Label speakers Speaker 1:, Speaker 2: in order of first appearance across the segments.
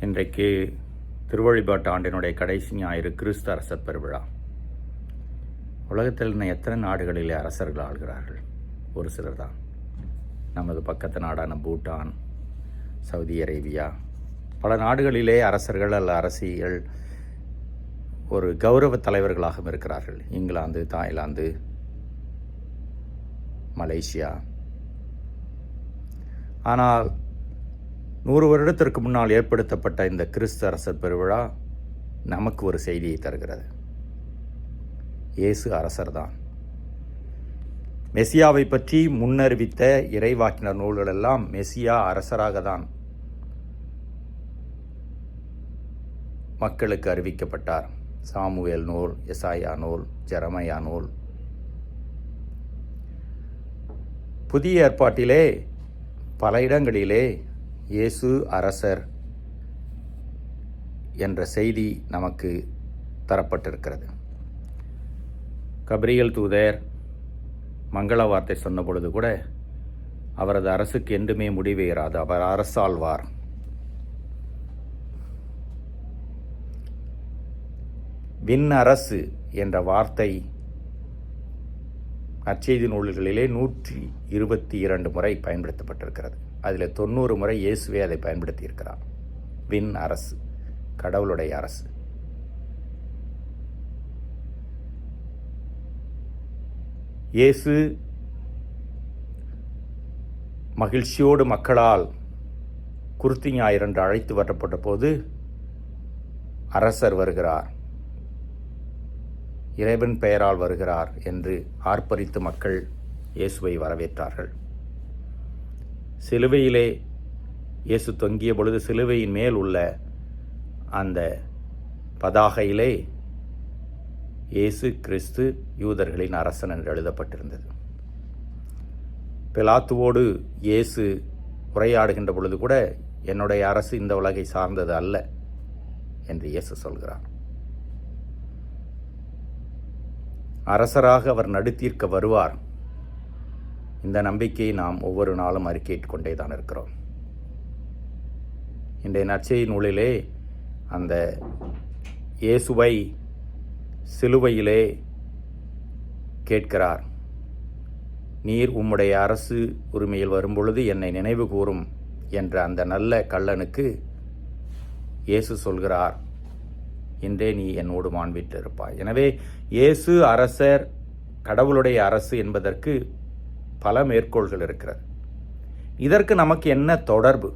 Speaker 1: இன்றைக்கு திருவழிபாட்டு ஆண்டினுடைய கடைசி ஞாயிறு கிறிஸ்து அரசர் பெருவிழா. உலகத்தில் இன்னும் எத்தனை நாடுகளிலே அரசர்கள் ஆள்கிறார்கள்? ஒரு சிலர் தான். நமது பக்கத்து நாடான பூட்டான் சவுதி அரேபியா பல நாடுகளிலே அரசர்கள் அல்ல அரசியல் ஒரு கௌரவ தலைவர்களாகவும் இருக்கிறார்கள். England Thailand Malaysia. ஆனால் நூறு வருடத்திற்கு முன்னால் ஏற்படுத்தப்பட்ட இந்த கிறிஸ்து அரசர் பெருவிழா நமக்கு ஒரு செய்தியை தருகிறது. இயேசு அரசர்தான். மெசியாவை பற்றி முன்னறிவித்த இறைவாக்கினர் நூல்களெல்லாம் மெசியா அரசராக தான் மக்களுக்கு அறிவிக்கப்பட்டார். சாமுவேல் நூல் எசாயா நூல் ஜெரமையா நூல். புதிய ஏற்பாட்டிலே பல இடங்களிலே இயேசு அரசர் என்ற செய்தி நமக்கு தரப்பட்டிருக்கிறது. கபிரியல் தூதர் மங்கள வார்த்தை சொன்ன பொழுது கூட அவரது அரசுக்கு என்றுமே முடிவே இராது அவர் அரசாழ்வார். விண் அரசு என்ற வார்த்தை நற்செய்தி நூல்களிலே நூற்றி இருபத்தி இரண்டு முறை பயன்படுத்தப்பட்டிருக்கிறது. அதில் தொண்ணூறு முறை இயேசுவே அதை பயன்படுத்தியிருக்கிறார். விண் அரசு கடவுளுடைய அரசு. இயேசு மகிழ்ச்சியோடு மக்களால் குருத்தி ஞாயிறு என்று அழைத்து வரப்பட்ட போது அரசர் வருகிறார். இறைவன் பெயரால் வருகிறார் என்று ஆர்ப்பரித்து மக்கள் இயேசுவை வரவேற்றார்கள். சிலுவையிலே இயேசு தொங்கிய பொழுது சிலுவையின் மேல் உள்ள அந்த பதாகையிலே இயேசு கிறிஸ்து யூதர்களின் அரசன் என்று எழுதப்பட்டிருந்தது. பிலாத்துவோடு இயேசு உரையாடுகின்ற பொழுது கூட என்னுடைய அரசு இந்த உலகை சார்ந்தது அல்ல என்று இயேசு சொல்கிறார். அரசராக அவர் நடுத்தீர்க்க வருவார். இந்த நம்பிக்கையை நாம் ஒவ்வொரு நாளும் அறிக்கையிட்டு கொண்டே தான் இருக்கிறோம். இன்றைய நற்செய்தி நூலிலே அந்த இயேசுவை சிலுவையிலே கேட்கிறார். நீர் உம்முடைய அரசு உரிமையில் வரும்பொழுது என்னை நினைவு கூறும் என்ற அந்த நல்ல கள்ளனுக்கு இயேசு சொல்கிறார். இன்றே நீ என்னோடு மாண்பிட்டு இருப்பாய் எனவே இயேசு அரசர் கடவுளுடைய அரசு என்பதற்கு பல மேற்கோள்கள் இருக்கிறது. இதற்கு நமக்கு என்ன தொடர்பு?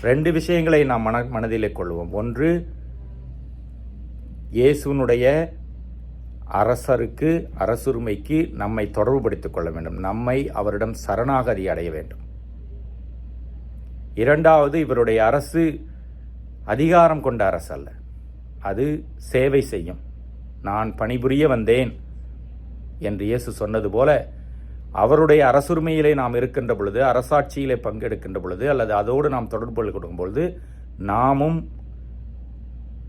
Speaker 1: ரெண்டு விஷயங்களை நாம் மன மனதிலே கொள்வோம். ஒன்று இயேசுனுடைய அரசருக்கு அரசுரிமைக்கு நம்மை தொடர்புபடுத்திக் கொள்ள வேண்டும். நம்மை அவரிடம் சரணாகதி அடைய வேண்டும். இரண்டாவது இவருடைய அரசு அதிகாரம் கொண்ட அரசு அல்ல. அது சேவை செய்யும். நான் பணிபுரிய வந்தேன் என்று இயேசு சொன்னது போல அவருடைய அரசுரிமையிலே நாம் இருக்கின்ற பொழுது அரசாட்சியிலே பங்கெடுக்கின்ற பொழுது அல்லது அதோடு நாம் தொடர்பு கொடுக்கும் பொழுது நாமும்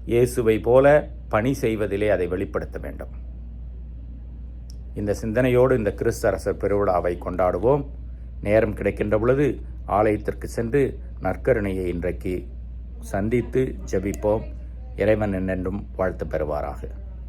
Speaker 1: இயேசுவை போல பணி செய்வதிலே அதை வெளிப்படுத்த வேண்டும். இந்த சிந்தனையோடு இந்த கிறிஸ்து அரசர் பெருவிழாவை கொண்டாடுவோம். நேரம் கிடைக்கின்ற பொழுது ஆலயத்திற்கு சென்று நற்கருணையை இன்றைக்கு சந்தித்து ஜெபிப்போம். இறைவன் என்னென்றும் வாழ்த்து பெறுவாராக.